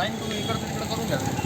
Sine तुम्ही इकडं तिकडं करून घ्या.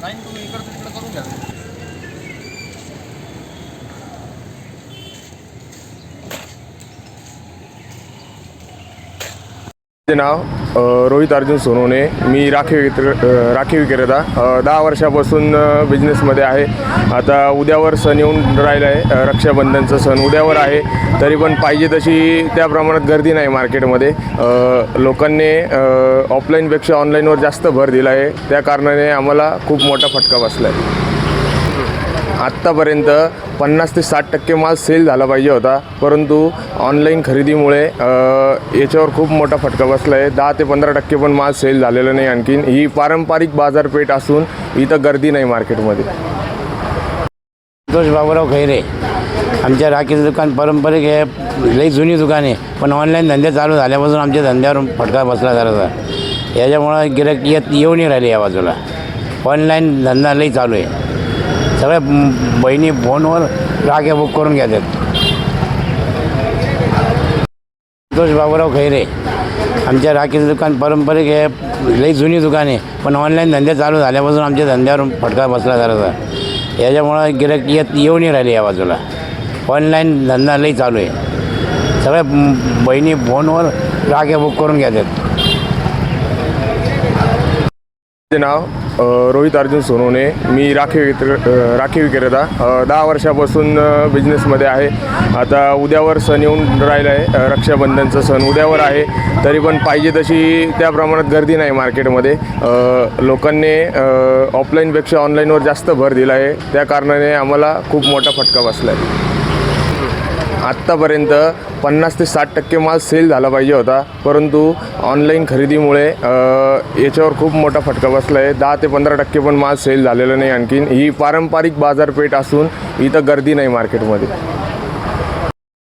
लाईन तुम्ही इकडचं तिकडं करून घ्या नाव रोहित अर्जुन सोनवणे. मी राखी विक्रे राखी विक्रेता. दहा वर्षापासून बिझनेसमध्ये आहे. आता उद्यावर सण येऊन राहिला आहे रक्षाबंधनचा सण. उद्यावर आहे तरी पण पाहिजे तशी त्या प्रमाणात गर्दी नाही मार्केटमध्ये. लोकांनी ऑफलाईनपेक्षा ऑनलाईनवर जास्त भर दिला आहे. त्या कारणाने आम्हाला खूप मोठा फटका बसला आहे आत्तापर्यंत पन्नास ते साठ टक्के माल सेल झाला पाहिजे होता. परंतु ऑनलाईन खरेदीमुळे याच्यावर खूप मोठा फटका बसला आहे दहा ते पंधरा टक्के पण माल सेल झालेला नाही आणखीन. ही पारंपरिक बाजारपेठ असून इथं गर्दी नाही मार्केटमध्ये संतोष बाबूराव खैरे. आमच्या राखीचं दुकान पारंपरिक आहे. लई जुनी दुकान आहे. पण ऑनलाईन धंदे चालू झाल्यापासून आमच्या धंद्यावर फटका बसला जरासा याच्यामुळं गिरायक येत येऊ नाही राहिले या बाजूला. ऑनलाईन धंदा लई चालू आहे. सगळ्या बहिणी फोनवर राख्या बुक करून घेतात. संतोष बाबूराव खैरे आमच्या राखीचं दुकान पारंपरिक आहे लई जुनी दुकान आहे पण ऑनलाईन धंदे चालू झाल्यापासून आमच्या धंद्यावर फटका बसला जरासा याच्यामुळं गिरायक येत येऊन राहिली राहिले या बाजूला. ऑनलाईन धंदा लई चालू आहे. सगळ्या बहिणी फोनवर राख्या बुक करून घेतात. नाव? रोहित अर्जुन सोनोने मी राखी विक्रे राखी विक्रेता. दहा वर्षापासून बिझनेसमध्ये आहे. आता उद्यावर सण येऊन राहिला आहे रक्षाबंधनचा सण. उद्यावर आहे तरी पण पाहिजे तशी त्या प्रमाणात गर्दी नाही मार्केटमध्ये. लोकांनी ऑफलाईनपेक्षा ऑनलाईनवर जास्त भर दिला आहे त्या कारणाने आम्हाला खूप मोठा फटका बसला आहे आत्तापर्यंत पन्नास ते साठ टक्के माल सेल झाला पाहिजे होता. परंतु ऑनलाईन खरेदीमुळे याच्यावर खूप मोठा फटका बसला आहे दहा ते पंधरा टक्के पण माल सेल झालेला नाही आणखीन. ही पारंपरिक बाजारपेठ असून इथं गर्दी नाही मार्केटमध्ये.